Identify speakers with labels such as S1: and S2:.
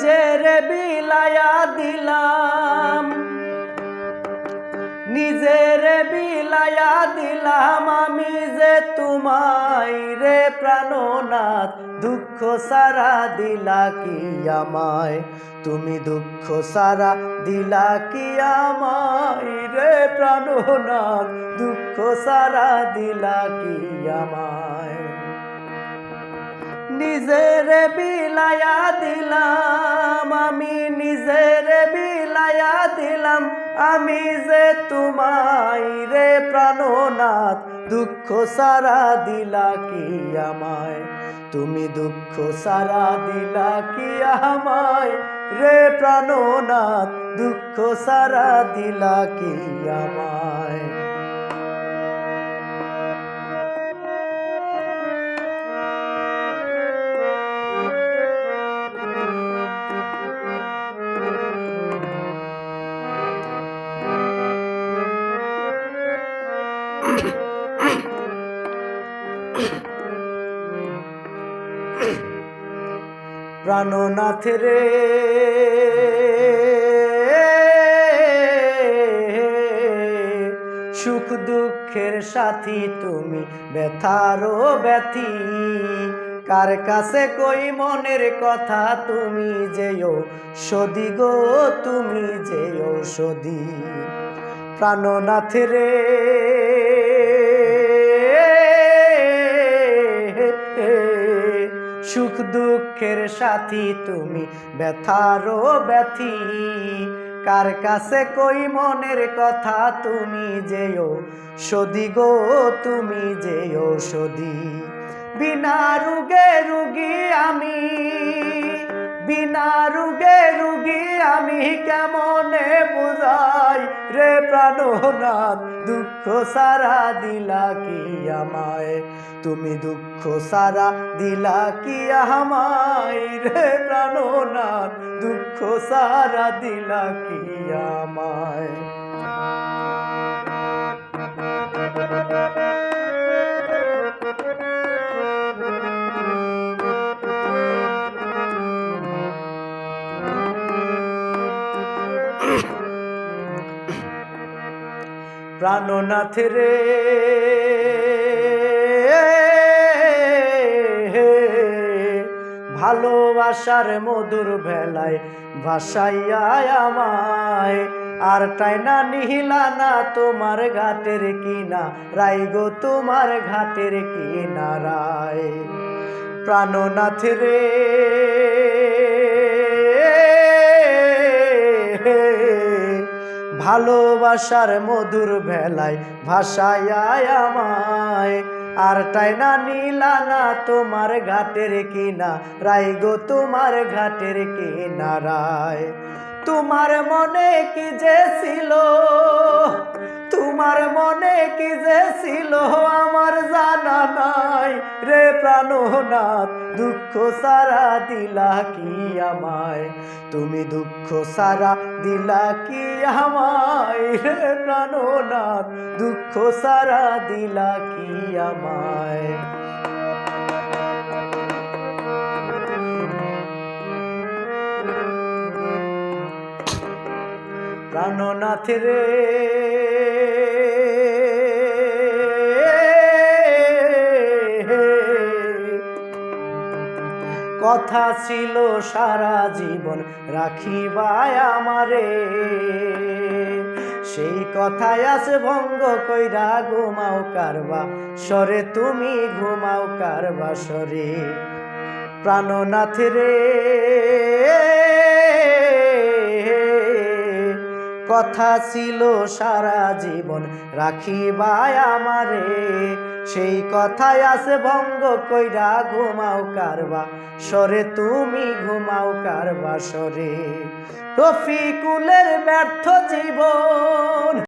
S1: নিজের বিলায়া দিলাম। নিজের বিলায়া দিলাম আমি যে তোমায় রে প্রাণনাথ, দুঃখ সারা দিলা কি আমায়? তুমি দুঃখ সারা দিলা কি আমায় রে প্রাণনাথ, দুঃখ সারা দিলা কি আমায়? নিজের বিলায়া দিলাম, আমি নিজের বিলায়া দিলাম। আমি যে তোমায় রে প্রাণনাথ, দুঃখ সারা দিলা কি আমায়? তুমি দুঃখ সারা দিলা কি আমায়? রে প্রাণনাথ, দুঃখ সারা দিলা কি আমায়? প্রাণনাথ রে। সুখ দুঃখের সাথী তুমি ব্যথারও ব্যথি। কার কাছে কই মনের কথা তুমি যেও সদি গো, তুমি যেও সদি প্রাণনাথ রে। সুখ দুঃখের সাথী তুমি ব্যথারও ব্যথি। কার কাছে কই মনের কথা তুমি যেও সদি গো, তুমি যেও সদি বিনা রুগে রুগী আমি, বিনা রুগে আমি কেমনে বুঝাই রে প্রাণনাথ দুঃখ সারা দিলা কি আমায়? তুমি দুঃখ সারা দিলা কি আমায়? রে প্রাণনাথ দুঃখ সারা দিলা কি আমায়? প্রাণনাথ রে। ভালোবাসার মধুর ভেলায় ভাসাইয়া আমায়। আর টাইনা নিহিলা না তোমার ঘাটের কিনা? রাই গো তোমার ঘাটের কিনারায়। প্রাণনাথ রে। ভালোবাসার মধুর ভেলায় ভাসায় আমায়। আর টাইনা নীলা না তোমার ঘাটের কিনা? রায় গো তোমার ঘাটের কিনা রায়? তোমার মনে কি যে ছিল? তোমার মনে কি যে ছিল আমার জানা নাই? রে প্রাণনাথ, দুঃখ সারা দিলা কি আমায়? তুমি দুঃখ সারা দিলা কি আমায়? রে প্রাণনাথ, দুঃখ সারা দিলা কি আমায়? প্রাণনাথ রে কথা ছিল সারা জীবন রাখিবায় আমারে। সেই কথায় আছে ভঙ্গ কইরা ঘুমাও কারবা সরে তুমি ঘুমাও কারবা সরে প্রাণনাথ রে, কথা ছিল সারা জীবন রাখিবায় আমারে। সেই কথায় আছে ভঙ্গ কইরা ঘুমাও কারবা সরে তুমি ঘুমাও কারবা সরে রফিকুলের ব্যর্থ জীবন